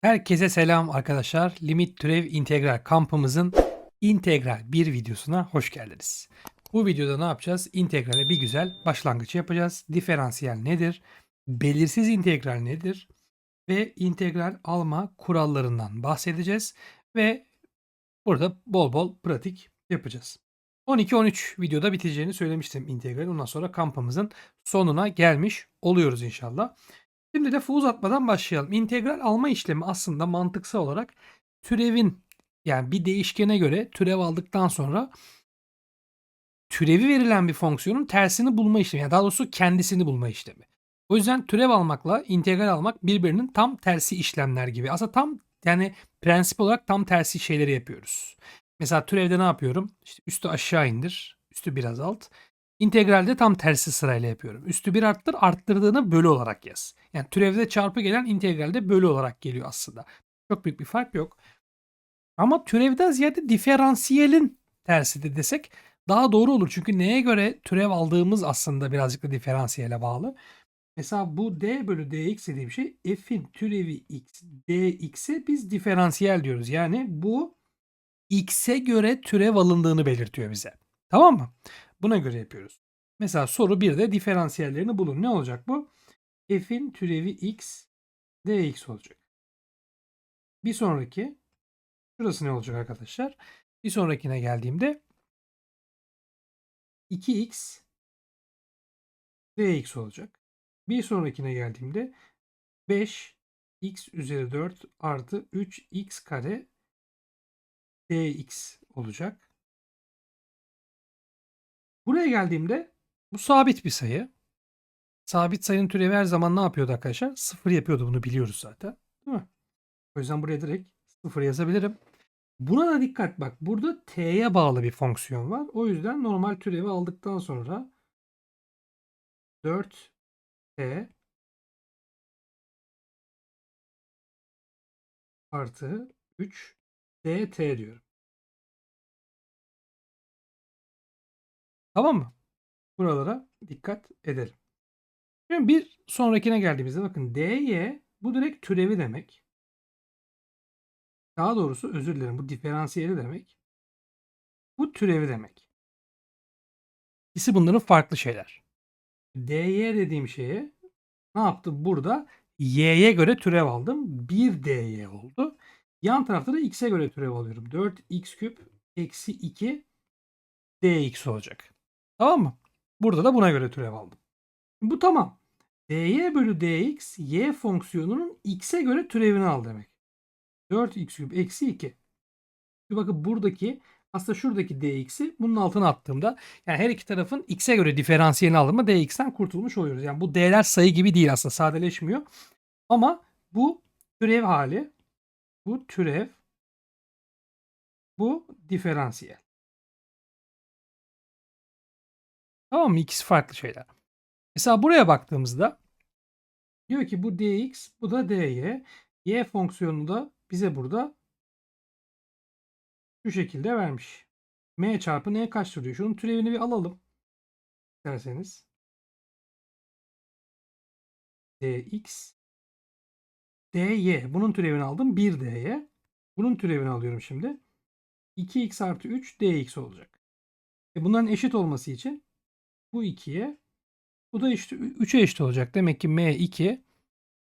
Herkese selam arkadaşlar. Limit türev integral kampımızın integral bir videosuna hoş geldiniz. Bu videoda ne yapacağız? İntegrale bir güzel başlangıç yapacağız. Diferansiyel nedir? Belirsiz integral nedir? Ve integral alma kurallarından bahsedeceğiz. Ve burada bol bol pratik yapacağız. 12-13 videoda biteceğini söylemiştim integral. Ondan sonra kampımızın sonuna gelmiş oluyoruz inşallah. Şimdi lafı uzatmadan başlayalım. İntegral alma işlemi aslında mantıksal olarak türevin yani bir değişkene göre türev aldıktan sonra türevi verilen bir fonksiyonun tersini bulma işlemi. Yani daha doğrusu kendisini bulma işlemi. O yüzden türev almakla integral almak birbirinin tam tersi işlemler gibi. Aslında tam yani prensip olarak tam tersi şeyleri yapıyoruz. Mesela türevde ne yapıyorum? İşte üstü aşağı indir, üstü biraz alt. İntegralde tam tersi sırayla yapıyorum. Üstü bir arttır, arttırdığını bölü olarak yaz. Yani türevde çarpı gelen integralde bölü olarak geliyor aslında. Çok büyük bir fark yok. Ama türevden ziyade diferansiyelin tersi de desek daha doğru olur. Çünkü neye göre türev aldığımız aslında birazcık da diferansiyele bağlı. Mesela bu d bölü dx dediğim şey f'in türevi x dx'e biz diferansiyel diyoruz. Yani bu x'e göre türev alındığını belirtiyor bize. Tamam mı? Buna göre yapıyoruz. Mesela soru 1'de diferansiyellerini bulun. Ne olacak bu? F'in türevi x dx olacak. Bir sonraki şurası ne olacak arkadaşlar? Bir sonrakine geldiğimde 2x dx olacak. Bir sonrakine geldiğimde 5 x üzeri 4 artı 3x kare dx olacak. Buraya geldiğimde bu sabit bir sayı. Sabit sayının türevi her zaman ne yapıyordu arkadaşlar? Sıfır yapıyordu bunu biliyoruz zaten. Değil mi? O yüzden buraya direkt sıfır yazabilirim. Buna da dikkat bak. Burada t'ye bağlı bir fonksiyon var. O yüzden normal türevi aldıktan sonra 4t artı 3 dt diyorum. Tamam mı? Buralara dikkat edelim. Şimdi bir sonrakine geldiğimizde bakın dy bu direkt türevi demek. Daha doğrusu özür dilerim bu diferansiyeli demek. Bu türevi demek. İkisi bunların farklı şeyler. dy dediğim şeye ne yaptım burada? y'ye göre türev aldım. 1 dy oldu. Yan tarafta da x'e göre türev alıyorum. 4x küp eksi 2 dx olacak. Tamam mı? Burada da buna göre türev aldım. Bu tamam. dy bölü dx y fonksiyonunun x'e göre türevini al demek. 4x küp eksi 2. Şimdi bakın buradaki aslında şuradaki dx'i bunun altına attığımda yani her iki tarafın x'e göre diferansiyelini aldığımda dx'ten kurtulmuş oluyoruz. Yani bu d'ler sayı gibi değil aslında sadeleşmiyor. Ama bu türev hali bu türev bu diferansiyel. Tamam mı? İkisi farklı şeyler. Mesela buraya baktığımızda diyor ki bu dx, bu da dy. Y fonksiyonu da bize burada şu şekilde vermiş. m çarpı n kaçtır diyor. Şunun türevini bir alalım. İsterseniz. dx dy. Bunun türevini aldım. 1 dy. Bunun türevini alıyorum şimdi. 2x artı 3 dx olacak. E bunların eşit olması için bu 2'ye bu da işte 3'e eşit olacak. Demek ki M2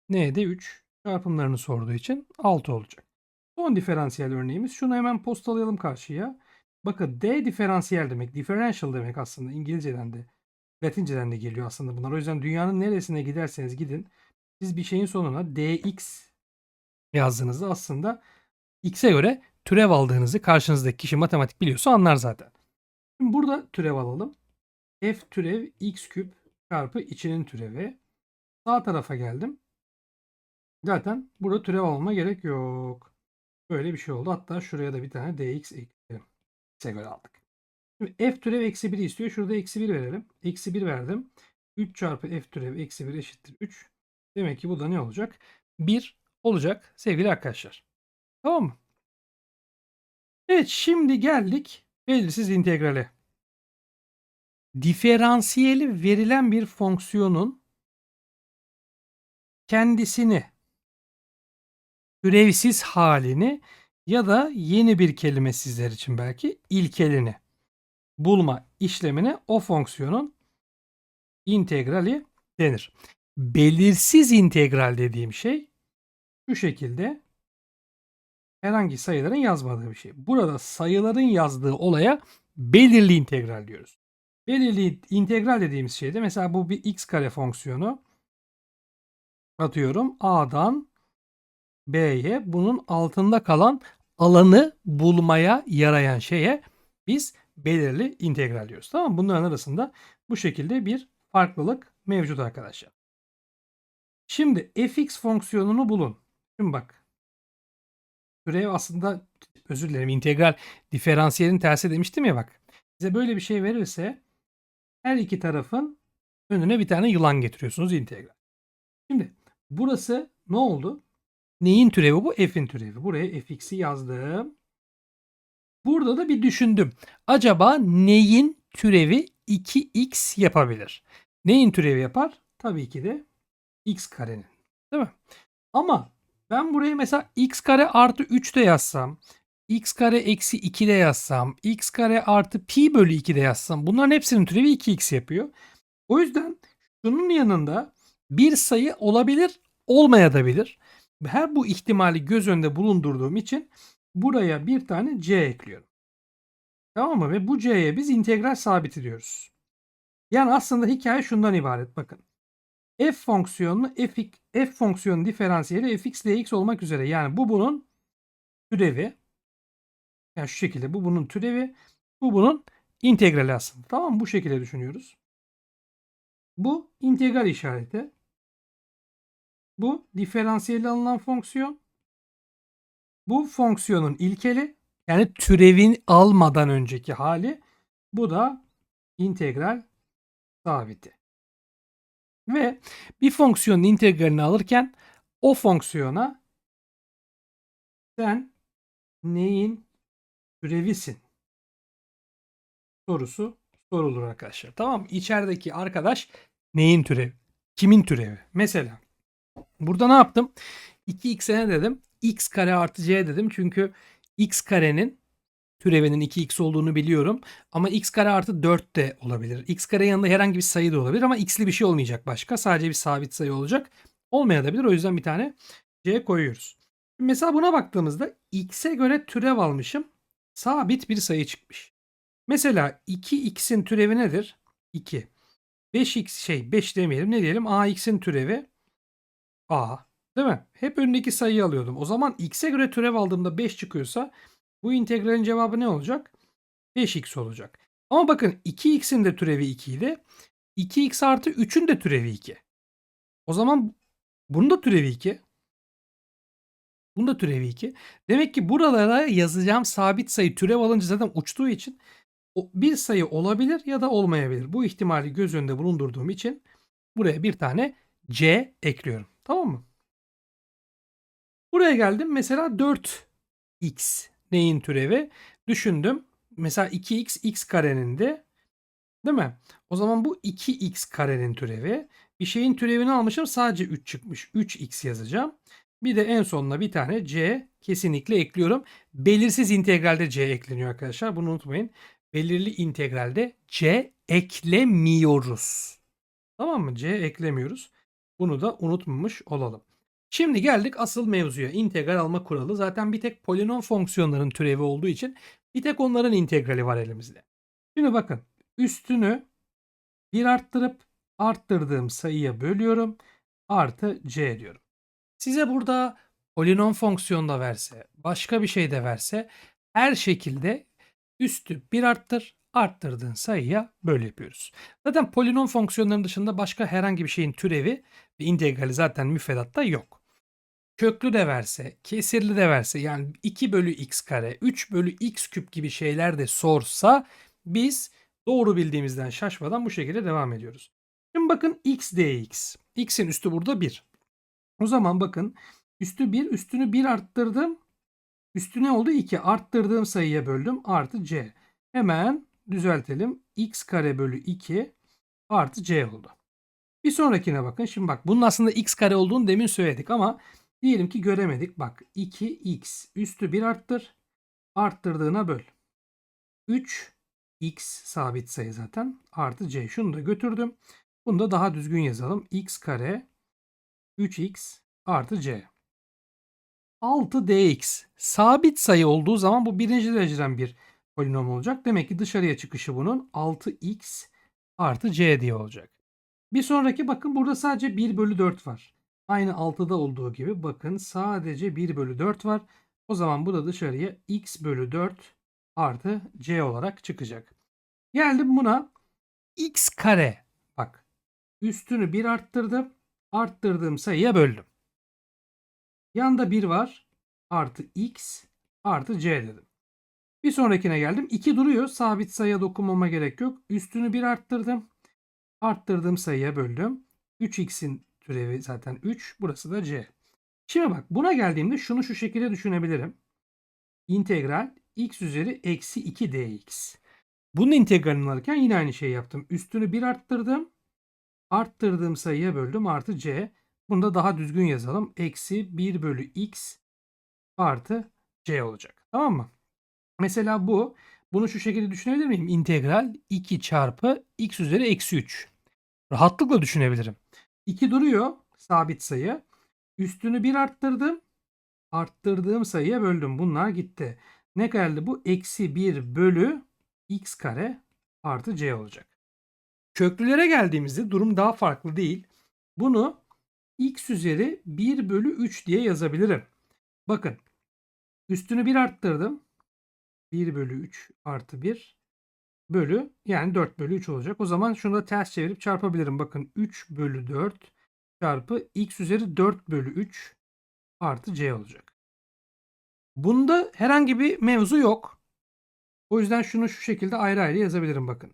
N'de 3 çarpımlarını sorduğu için 6 olacak. Son diferansiyel örneğimiz. Şunu hemen postalayalım karşıya. Bakın D diferansiyel demek. Differential demek aslında. İngilizceden de Latinceden de geliyor aslında bunlar. O yüzden dünyanın neresine giderseniz gidin. Siz bir şeyin sonuna dx yazdığınızda aslında x'e göre türev aldığınızı karşınızdaki kişi matematik biliyorsa anlar zaten. Şimdi burada türev alalım f türev x küp çarpı içinin türevi. Sağ tarafa geldim. Zaten burada türev alma gerek yok. Böyle bir şey oldu. Hatta şuraya da bir tane dx ekleyelim. X'e göre aldık. Şimdi f türev eksi 1 istiyor. Şurada eksi 1 verelim. Eksi 1 verdim. 3 çarpı f türev eksi 1 eşittir 3. Demek ki bu da ne olacak? 1 olacak sevgili arkadaşlar. Tamam mı? Evet şimdi geldik belirsiz integrale diferansiyeli verilen bir fonksiyonun kendisini türevsiz halini ya da yeni bir kelime sizler için belki ilkelini bulma işlemine o fonksiyonun integrali denir. Belirsiz integral dediğim şey şu şekilde herhangi sayıların yazmadığı bir şey. Burada sayıların yazdığı olaya belirli integral diyoruz. Belirli integral dediğimiz şeyde mesela bu bir x kare fonksiyonu atıyorum a'dan b'ye bunun altında kalan alanı bulmaya yarayan şeye biz belirli integral diyoruz. Tamam mı? Bunların arasında bu şekilde bir farklılık mevcut arkadaşlar. Şimdi fx fonksiyonunu bulun. Şimdi bak. Türev aslında özür dilerim integral diferansiyelin tersi demiştim ya bak. Size böyle bir şey verirse her iki tarafın önüne bir tane yılan getiriyorsunuz integral. Şimdi burası ne oldu? Neyin türevi bu? F'in türevi. Buraya fx'i yazdım. Burada da bir düşündüm. Acaba neyin türevi 2x yapabilir? Neyin türevi yapar? Tabii ki de x karenin. Değil mi? Ama ben buraya mesela x kare artı 3 de yazsam, x kare eksi 2 de yazsam, x kare artı pi bölü 2 de yazsam bunların hepsinin türevi 2x yapıyor. O yüzden şunun yanında bir sayı olabilir, olmayabilir. Her bu ihtimali göz önünde bulundurduğum için buraya bir tane c ekliyorum. Tamam mı? Ve bu c'ye biz integral sabiti diyoruz. Yani aslında hikaye şundan ibaret bakın. f fonksiyonunu f, f fonksiyonu diferansiyeli fx dx olmak üzere. Yani bu bunun türevi. Yani şu şekilde bu bunun türevi. Bu bunun integrali aslında. Tamam mı? Bu şekilde düşünüyoruz. Bu integral işareti. Bu diferansiyeli alınan fonksiyon. Bu fonksiyonun ilkeli yani türevin almadan önceki hali. Bu da integral sabiti. Ve bir fonksiyonun integralini alırken o fonksiyona sen neyin türevisin sorusu sorulur arkadaşlar. Tamam? İçerideki arkadaş neyin türevi? Kimin türevi? Mesela burada ne yaptım? 2x'e ne dedim? x kare artı c dedim. Çünkü x karenin türevinin 2x olduğunu biliyorum. Ama x kare artı 4 de olabilir. x kare yanında herhangi bir sayı da olabilir ama x'li bir şey olmayacak başka. Sadece bir sabit sayı olacak. Olmayabilir. O yüzden bir tane c koyuyoruz. Mesela buna baktığımızda x'e göre türev almışım. Sabit bir sayı çıkmış. Mesela 2x'in türevi nedir? 2. 5x şey 5 demeyelim ne diyelim? ax'in türevi a. Değil mi? Hep önündeki sayıyı alıyordum. O zaman x'e göre türev aldığımda 5 çıkıyorsa bu integralin cevabı ne olacak? 5x olacak. Ama bakın 2x'in de türevi 2 idi. 2x artı 3'ün de türevi 2. O zaman bunun da türevi 2. Bunun da türevi 2. Demek ki buralara yazacağım sabit sayı türev alınca zaten uçtuğu için bir sayı olabilir ya da olmayabilir. Bu ihtimali göz önünde bulundurduğum için buraya bir tane c ekliyorum. Tamam mı? Buraya geldim. Mesela 4x neyin türevi? Düşündüm. Mesela 2x x karenin de değil mi? O zaman bu 2x karenin türevi. Bir şeyin türevini almışım sadece 3 çıkmış. 3x yazacağım. Bir de en sonuna bir tane c kesinlikle ekliyorum. Belirsiz integralde c ekleniyor arkadaşlar. Bunu unutmayın. Belirli integralde c eklemiyoruz. Tamam mı? c eklemiyoruz. Bunu da unutmamış olalım. Şimdi geldik asıl mevzuya. İntegral alma kuralı. Zaten bir tek polinom fonksiyonların türevi olduğu için bir tek onların integrali var elimizde. Şimdi bakın üstünü bir arttırıp arttırdığım sayıya bölüyorum. Artı c diyorum. Size burada polinom fonksiyon da verse, başka bir şey de verse her şekilde üstü bir arttır, arttırdığın sayıya böyle yapıyoruz. Zaten polinom fonksiyonlarının dışında başka herhangi bir şeyin türevi ve integrali zaten müfredatta yok. Köklü de verse, kesirli de verse yani 2 bölü x kare, 3 bölü x küp gibi şeyler de sorsa biz doğru bildiğimizden şaşmadan bu şekilde devam ediyoruz. Şimdi bakın x dx. x'in üstü burada 1. O zaman bakın üstü 1 üstünü 1 arttırdım. Üstü ne oldu? 2 arttırdığım sayıya böldüm artı c. Hemen düzeltelim. x kare bölü 2 artı c oldu. Bir sonrakine bakın. Şimdi bak bunun aslında x kare olduğunu demin söyledik ama Diyelim ki göremedik. Bak 2x üstü 1 arttır. Arttırdığına böl. 3x sabit sayı zaten. Artı c. Şunu da götürdüm. Bunu da daha düzgün yazalım. x kare 3x artı c. 6dx sabit sayı olduğu zaman bu birinci dereceden bir polinom olacak. Demek ki dışarıya çıkışı bunun 6x artı c diye olacak. Bir sonraki bakın burada sadece 1 bölü 4 var. Aynı 6'da olduğu gibi bakın sadece 1 bölü 4 var. O zaman bu da dışarıya x bölü 4 artı c olarak çıkacak. Geldim buna x kare. Bak üstünü 1 arttırdım. Arttırdığım sayıya böldüm. Yanda 1 var. Artı x artı c dedim. Bir sonrakine geldim. 2 duruyor. Sabit sayıya dokunmama gerek yok. Üstünü 1 arttırdım. Arttırdığım sayıya böldüm. 3x'in türevi zaten 3. Burası da c. Şimdi bak buna geldiğimde şunu şu şekilde düşünebilirim. İntegral x üzeri eksi 2 dx. Bunun integralini alırken yine aynı şeyi yaptım. Üstünü 1 arttırdım. Arttırdığım sayıya böldüm artı c. Bunu da daha düzgün yazalım. Eksi 1 bölü x artı c olacak. Tamam mı? Mesela bu. Bunu şu şekilde düşünebilir miyim? İntegral 2 çarpı x üzeri eksi 3. Rahatlıkla düşünebilirim. 2 duruyor. Sabit sayı. Üstünü 1 arttırdım. Arttırdığım sayıya böldüm. Bunlar gitti. Ne geldi bu? Eksi 1 bölü x kare artı c olacak. Köklülere geldiğimizde durum daha farklı değil. Bunu x üzeri 1 bölü 3 diye yazabilirim. Bakın. Üstünü 1 arttırdım. 1 bölü 3 artı 1 bölü yani 4 bölü 3 olacak. O zaman şunu da ters çevirip çarpabilirim. Bakın 3 bölü 4 çarpı x üzeri 4 bölü 3 artı c olacak. Bunda herhangi bir mevzu yok. O yüzden şunu şu şekilde ayrı ayrı yazabilirim bakın.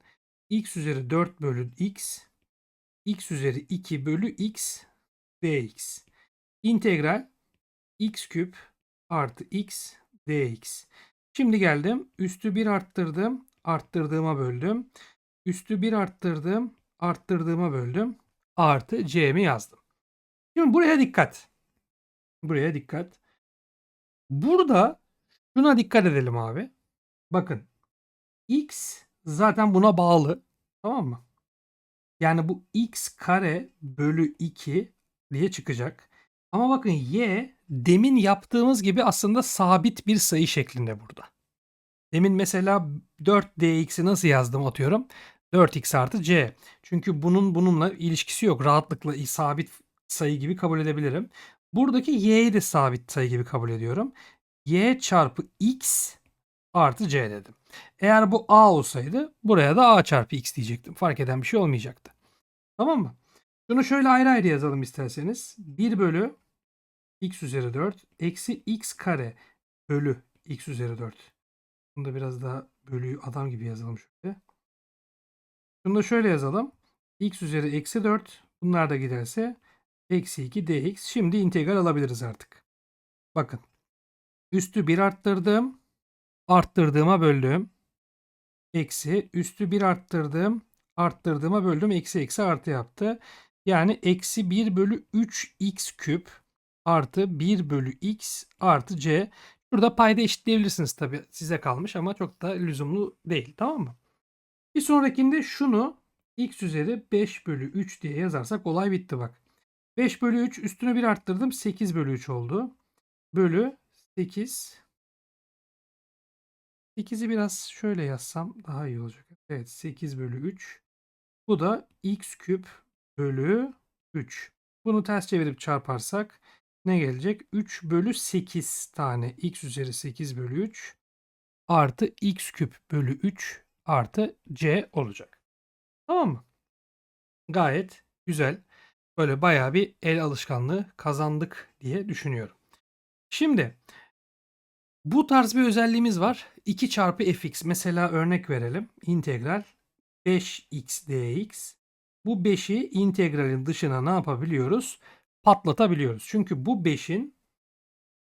X üzeri 4 bölü x x üzeri 2 bölü x dx. İntegral x küp artı x dx. Şimdi geldim. Üstü 1 arttırdım. Arttırdığıma böldüm. Üstü 1 arttırdım. Arttırdığıma böldüm. Artı c'mi yazdım. Şimdi buraya dikkat. Buraya dikkat. Burada şuna dikkat edelim abi. Bakın. X zaten buna bağlı. Tamam mı? Yani bu x kare bölü 2 diye çıkacak. Ama bakın y demin yaptığımız gibi aslında sabit bir sayı şeklinde burada. Demin mesela 4dx'i nasıl yazdım atıyorum. 4x artı c. Çünkü bunun bununla ilişkisi yok. Rahatlıkla sabit sayı gibi kabul edebilirim. Buradaki y'yi de sabit sayı gibi kabul ediyorum. y çarpı x artı c dedim. Eğer bu a olsaydı buraya da a çarpı x diyecektim. Fark eden bir şey olmayacaktı. Tamam mı? Şunu şöyle ayrı ayrı yazalım isterseniz. 1 bölü x üzeri 4 eksi x kare bölü x üzeri 4. Bunu da biraz daha bölüyü adam gibi yazalım şöyle. Şunu da şöyle yazalım. x üzeri eksi 4 bunlar da giderse eksi 2 dx. Şimdi integral alabiliriz artık. Bakın. Üstü 1 arttırdım. Arttırdığıma böldüm. Eksi üstü 1 arttırdım. Arttırdığıma böldüm. Eksi eksi artı yaptı. Yani eksi 1 bölü 3 x küp artı 1 bölü x artı c. Burada payda eşitleyebilirsiniz tabi size kalmış ama çok da lüzumlu değil tamam mı? Bir sonrakinde şunu x üzeri 5 bölü 3 diye yazarsak olay bitti bak. 5 bölü 3 üstüne 1 arttırdım 8 bölü 3 oldu. Bölü 8. 8'i biraz şöyle yazsam daha iyi olacak. Evet 8 bölü 3. Bu da x küp bölü 3. Bunu ters çevirip çarparsak ne gelecek? 3 bölü 8 tane x üzeri 8 bölü 3 artı x küp bölü 3 artı c olacak. Tamam mı? Gayet güzel. Böyle bayağı bir el alışkanlığı kazandık diye düşünüyorum. Şimdi bu tarz bir özelliğimiz var. 2 çarpı fx mesela örnek verelim. İntegral 5x dx. Bu 5'i integralin dışına ne yapabiliyoruz? Patlatabiliyoruz. Çünkü bu 5'in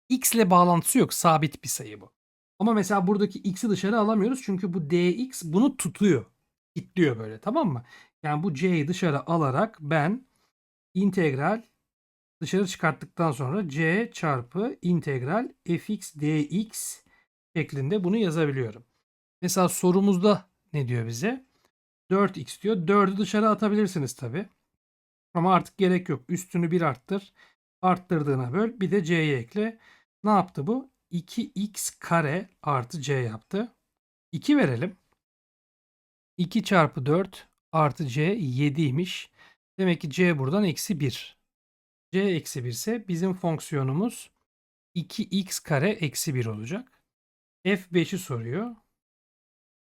x ile bağlantısı yok. Sabit bir sayı bu. Ama mesela buradaki x'i dışarı alamıyoruz. Çünkü bu dx bunu tutuyor. Kitliyor böyle tamam mı? Yani bu c'yi dışarı alarak ben integral dışarı çıkarttıktan sonra c çarpı integral fx dx şeklinde bunu yazabiliyorum. Mesela sorumuzda ne diyor bize? 4x diyor. 4'ü dışarı atabilirsiniz tabi. Ama artık gerek yok. Üstünü 1 arttır. Arttırdığına böl. Bir de c'yi ekle. Ne yaptı bu? 2x kare artı c yaptı. 2 verelim. 2 çarpı 4 artı c 7'ymiş. Demek ki c buradan eksi 1. c eksi 1 ise bizim fonksiyonumuz 2x kare eksi 1 olacak. f5'i soruyor.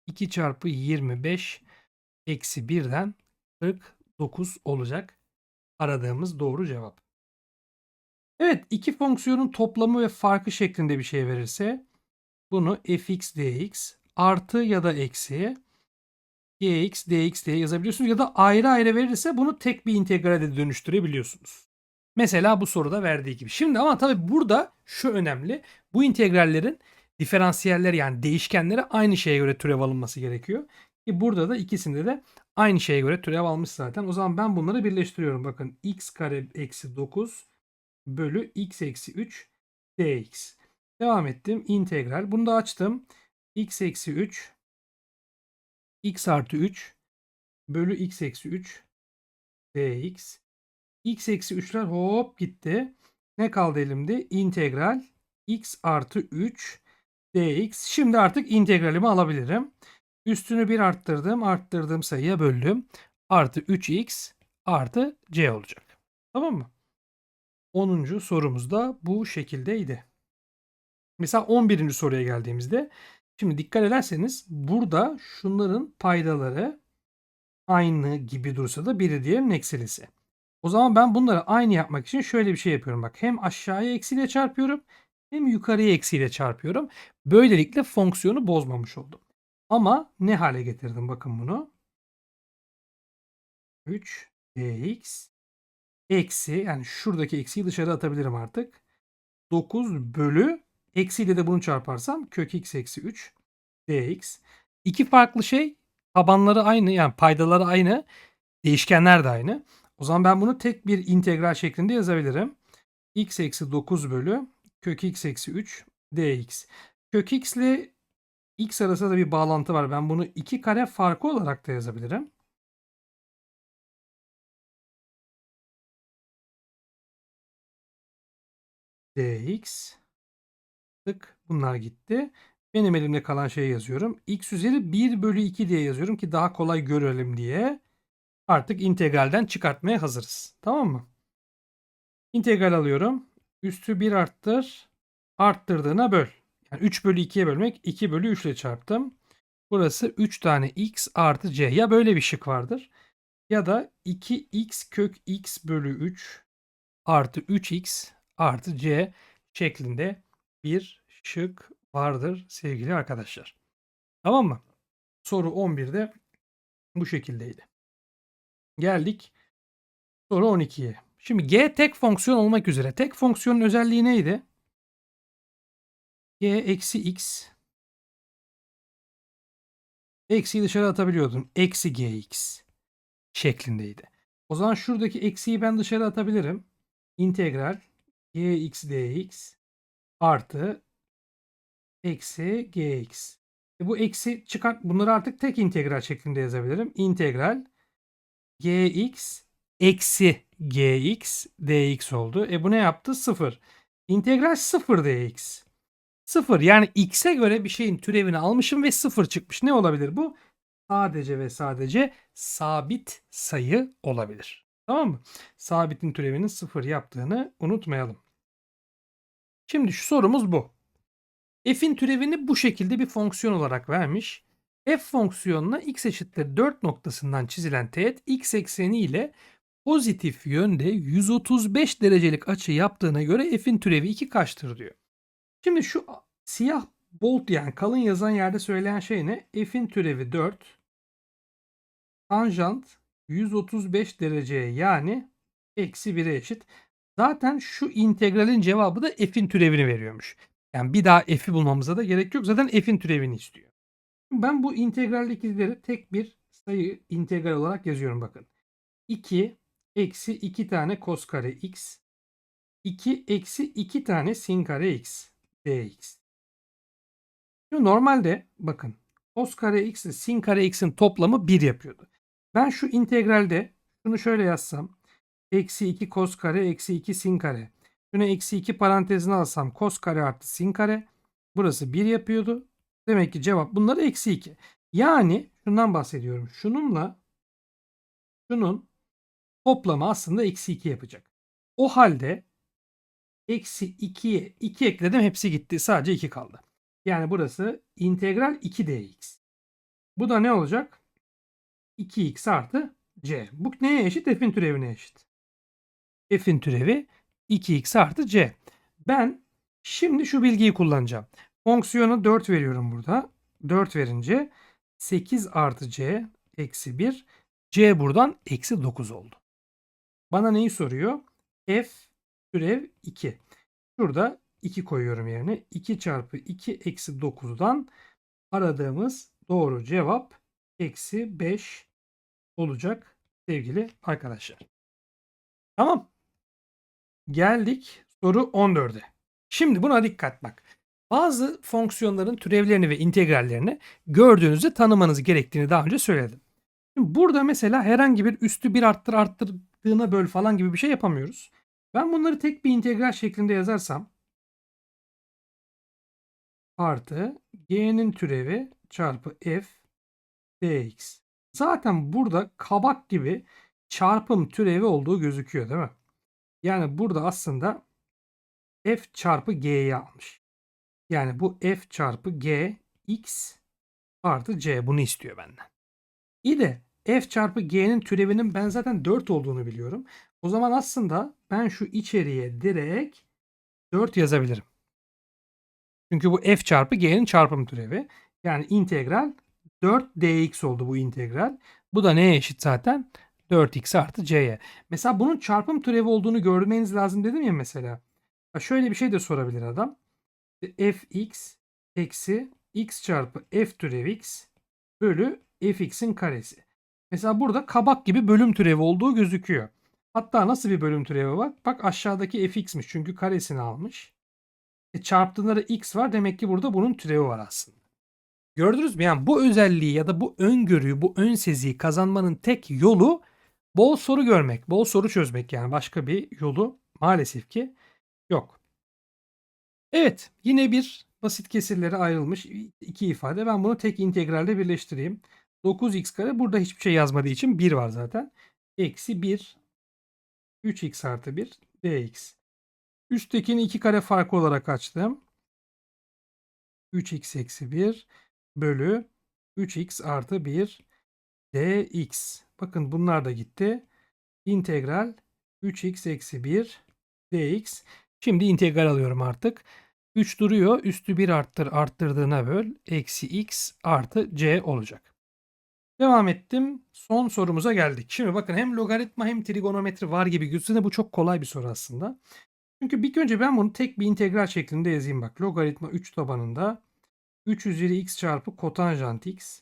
2 çarpı 25 eksi 1'den 49 olacak. Aradığımız doğru cevap. Evet iki fonksiyonun toplamı ve farkı şeklinde bir şey verirse bunu fx dx artı ya da eksi gx dx diye yazabiliyorsunuz ya da ayrı ayrı verirse bunu tek bir integrale de dönüştürebiliyorsunuz. Mesela bu soruda verdiği gibi. Şimdi ama tabii burada şu önemli. Bu integrallerin diferansiyeller yani değişkenlere aynı şeye göre türev alınması gerekiyor. Ki burada da ikisinde de aynı şeye göre türev almış zaten. O zaman ben bunları birleştiriyorum. Bakın x kare eksi 9 bölü x eksi 3 dx. Devam ettim. İntegral. Bunu da açtım. x eksi 3 x artı 3 bölü x eksi 3 dx. X eksi 3'ler hop gitti. Ne kaldı elimde? İntegral x artı 3 dx. Şimdi artık integralimi alabilirim. Üstünü 1 arttırdım. Arttırdığım sayıya böldüm. Artı 3x artı c olacak. Tamam mı? 10. sorumuz da bu şekildeydi. Mesela 11. soruya geldiğimizde şimdi dikkat ederseniz burada şunların paydaları aynı gibi dursa da biri diğerinin eksilisi. O zaman ben bunları aynı yapmak için şöyle bir şey yapıyorum. Bak hem aşağıya eksiyle çarpıyorum hem yukarıya eksiyle çarpıyorum. Böylelikle fonksiyonu bozmamış oldum. Ama ne hale getirdim bakın bunu. 3 dx eksi yani şuradaki eksiyi dışarı atabilirim artık. 9 bölü eksiyle de bunu çarparsam kök x eksi 3 dx. İki farklı şey tabanları aynı yani paydaları aynı değişkenler de aynı. O zaman ben bunu tek bir integral şeklinde yazabilirim. x eksi 9 bölü kök x eksi 3 dx. Kök x ile x arasında da bir bağlantı var. Ben bunu iki kare farkı olarak da yazabilirim. dx tık bunlar gitti. Benim elimde kalan şeyi yazıyorum. x üzeri 1 bölü 2 diye yazıyorum ki daha kolay görelim diye. Artık integralden çıkartmaya hazırız. Tamam mı? İntegral alıyorum. Üstü 1 arttır. Arttırdığına böl. Yani 3 bölü 2'ye bölmek 2 bölü 3 ile çarptım. Burası 3 tane x artı c. Ya böyle bir şık vardır. Ya da 2x kök x bölü 3 artı 3x artı c şeklinde bir şık vardır sevgili arkadaşlar. Tamam mı? Soru 11'de bu şekildeydi. Geldik soru 12'ye. Şimdi g tek fonksiyon olmak üzere. Tek fonksiyonun özelliği neydi? g eksi x eksiyi dışarı atabiliyordum. Eksi gx şeklindeydi. O zaman şuradaki eksiyi ben dışarı atabilirim. İntegral gx dx artı eksi gx. E bu eksi çıkart bunları artık tek integral şeklinde yazabilirim. İntegral gx eksi gx dx oldu. E bu ne yaptı? 0. İntegral 0 dx. 0 yani x'e göre bir şeyin türevini almışım ve 0 çıkmış. Ne olabilir bu? Sadece ve sadece sabit sayı olabilir. Tamam mı? Sabitin türevinin 0 yaptığını unutmayalım. Şimdi şu sorumuz bu. F'in türevini bu şekilde bir fonksiyon olarak vermiş. F fonksiyonuna x eşittir 4 noktasından çizilen teğet x ekseni ile pozitif yönde 135 derecelik açı yaptığına göre f'in türevi 2 kaçtır diyor. Şimdi şu siyah bolt yani kalın yazan yerde söyleyen şey ne? F'in türevi 4. Tanjant 135 dereceye yani eksi 1'e eşit. Zaten şu integralin cevabı da f'in türevini veriyormuş. Yani bir daha f'i bulmamıza da gerek yok. Zaten f'in türevini istiyor. Ben bu integraldekileri tek bir sayı integral olarak yazıyorum bakın. 2 eksi 2 tane kos kare x 2 eksi 2 tane sin kare x dx. Şimdi normalde bakın cos kare x ile sin kare x'in toplamı 1 yapıyordu. Ben şu integralde şunu şöyle yazsam. Eksi 2 cos kare eksi 2 sin kare. Şunu eksi 2 parantezine alsam cos kare artı sin kare. Burası 1 yapıyordu. Demek ki cevap bunları eksi 2. Yani şundan bahsediyorum. Şununla şunun toplamı aslında eksi 2 yapacak. O halde eksi 2'ye 2 ekledim hepsi gitti. Sadece 2 kaldı. Yani burası integral 2 dx. Bu da ne olacak? 2x artı c. Bu neye eşit? F'in türevine eşit. F'in türevi 2x artı c. Ben şimdi şu bilgiyi kullanacağım. Fonksiyonu 4 veriyorum burada. 4 verince 8 artı c eksi 1. c buradan eksi 9 oldu. Bana neyi soruyor? f türev 2. Şurada 2 koyuyorum yerine. 2 çarpı 2 eksi 9'dan aradığımız doğru cevap eksi 5 olacak sevgili arkadaşlar. Tamam. Geldik soru 14'e. Şimdi buna dikkat bak. Bazı fonksiyonların türevlerini ve integrallerini gördüğünüzde tanımanız gerektiğini daha önce söyledim. Şimdi burada mesela herhangi bir üstü bir arttır arttırdığına böl falan gibi bir şey yapamıyoruz. Ben bunları tek bir integral şeklinde yazarsam artı g'nin türevi çarpı f dx. Zaten burada kabak gibi çarpım türevi olduğu gözüküyor değil mi? Yani burada aslında f çarpı g'yi almış. Yani bu f çarpı g x artı c bunu istiyor benden. İyi de f çarpı g'nin türevinin ben zaten 4 olduğunu biliyorum. O zaman aslında ben şu içeriye direkt 4 yazabilirim. Çünkü bu f çarpı g'nin çarpım türevi. Yani integral 4 dx oldu bu integral. Bu da neye eşit zaten? 4x artı c'ye. Mesela bunun çarpım türevi olduğunu görmeniz lazım dedim ya mesela. Şöyle bir şey de sorabilir adam. Fx eksi x çarpı f türev x bölü fx'in karesi. Mesela burada kabak gibi bölüm türevi olduğu gözüküyor. Hatta nasıl bir bölüm türevi var? Bak aşağıdaki fx'miş çünkü karesini almış. E çarptığında da x var. Demek ki burada bunun türevi var aslında. Gördünüz mü? Yani bu özelliği ya da bu öngörüyü, bu ön seziyi kazanmanın tek yolu bol soru görmek, bol soru çözmek yani başka bir yolu maalesef ki yok. Evet, yine bir basit kesirlere ayrılmış iki ifade. Ben bunu tek integralde birleştireyim. 9x kare burada hiçbir şey yazmadığı için 1 var zaten. Eksi 1 3x artı 1 dx. Üsttekini 2 kare farkı olarak açtım. 3x eksi 1 bölü 3x artı 1 dx. Bakın bunlar da gitti. İntegral 3x eksi 1 dx. Şimdi integral alıyorum artık. 3 duruyor. Üstü 1 arttır arttırdığına böl. Eksi x artı c olacak. Devam ettim. Son sorumuza geldik. Şimdi bakın hem logaritma hem trigonometri var gibi gözükse bu çok kolay bir soru aslında. Çünkü bir önce ben bunu tek bir integral şeklinde yazayım bak. Logaritma 3 tabanında 3 üzeri x çarpı kotanjant x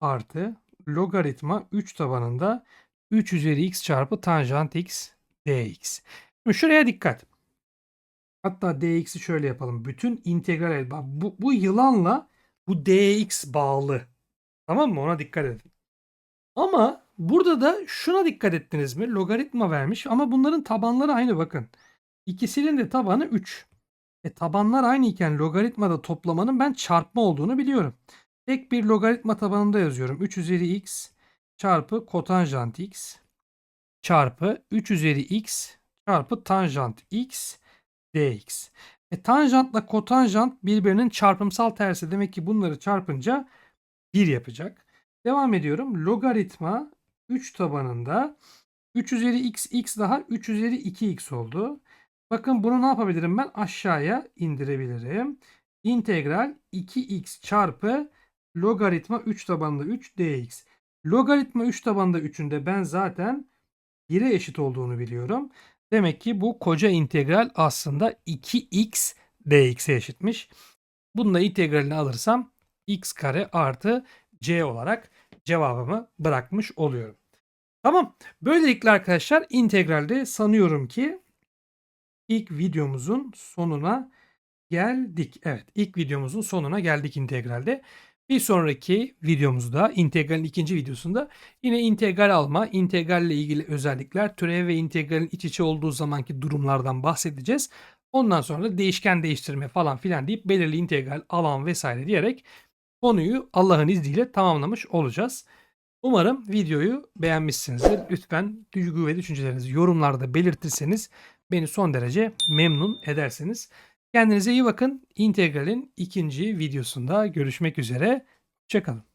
artı logaritma 3 tabanında 3 üzeri x çarpı tanjant x dx. Şimdi şuraya dikkat. Hatta dx'i şöyle yapalım. Bütün integral bu, bu yılanla bu dx bağlı. Tamam mı? Ona dikkat edin. Ama burada da şuna dikkat ettiniz mi? Logaritma vermiş ama bunların tabanları aynı bakın. İkisinin de tabanı 3. E tabanlar aynı iken logaritmada toplamanın ben çarpma olduğunu biliyorum. Tek bir logaritma tabanında yazıyorum. 3 üzeri x çarpı kotanjant x çarpı 3 üzeri x çarpı tanjant x dx. E, tanjantla kotanjant birbirinin çarpımsal tersi. Demek ki bunları çarpınca 1 yapacak. Devam ediyorum. Logaritma 3 tabanında 3 üzeri x x daha 3 üzeri 2x oldu. Bakın bunu ne yapabilirim ben? Aşağıya indirebilirim. İntegral 2x çarpı logaritma 3 tabanında 3 dx. Logaritma 3 tabanında 3'ün de ben zaten 1'e eşit olduğunu biliyorum. Demek ki bu koca integral aslında 2x dx'e eşitmiş. Bununla integralini alırsam x kare artı c olarak cevabımı bırakmış oluyorum. Tamam. Böylelikle arkadaşlar integralde sanıyorum ki ilk videomuzun sonuna geldik. Evet ilk videomuzun sonuna geldik integralde. Bir sonraki videomuzda integralin ikinci videosunda yine integral alma, integralle ilgili özellikler, türev ve integralin iç içe olduğu zamanki durumlardan bahsedeceğiz. Ondan sonra da değişken değiştirme falan filan deyip belirli integral alan vesaire diyerek konuyu Allah'ın izniyle tamamlamış olacağız. Umarım videoyu beğenmişsinizdir. Lütfen duygu ve düşüncelerinizi yorumlarda belirtirseniz beni son derece memnun edersiniz. Kendinize iyi bakın. İntegral'in ikinci videosunda görüşmek üzere. Hoşçakalın.